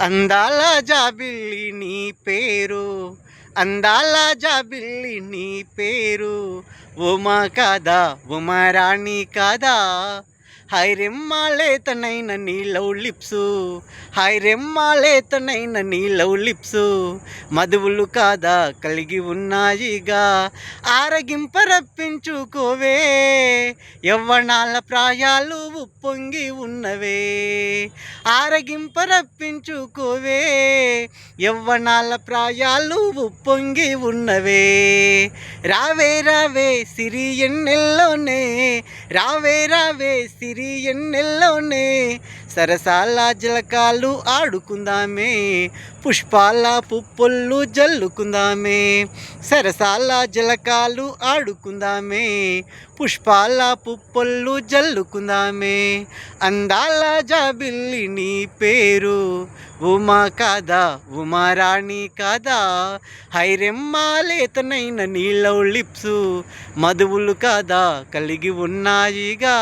అందాల జాబిల్లి నీ పేరు అందాల జాబిల్లి నీ పేరు. ఉమా కాదా ఉమారాణి కాదా హాయ్ రెమ్మాలేతనైన నీ లవ్ లిప్స్. హాయ్ రెమ్మాలేతనైన నీ లవ్ లిప్స్. మధువులు కాదా కలిగి ఉన్నాయిగా. ఆరగింపరప్పించుకోవే యవ్వనాల ప్రాయాలు ఉప్పొంగి ఉన్నవే. ఆరగింపరప్పించుకోవే యవ్వనాల ప్రాయాలు ఉప్పొంగి ఉన్నవే. రావే రావే సిరి ఎన్నెల్లోనే. రావే రావే సిరి ఎన్నెల్లోనే. సరసాల జలకాలు ఆడుకుందామే. పుష్పాల పుప్పొల్లు జల్లుకుందామే. సరసాల జలకాలు ఆడుకుందామే. పుష్పాల పుప్పొల్లు జల్లుకుందామే. అందాల జాబిల్లి నీ పేరు. ఉమా కాదా ఉమారాణి కాదా? హైరెమ్మాలేతనైన నీళ్ళ లిప్స్ మధువులు కాదా కలిగి ఉన్నాయిగా?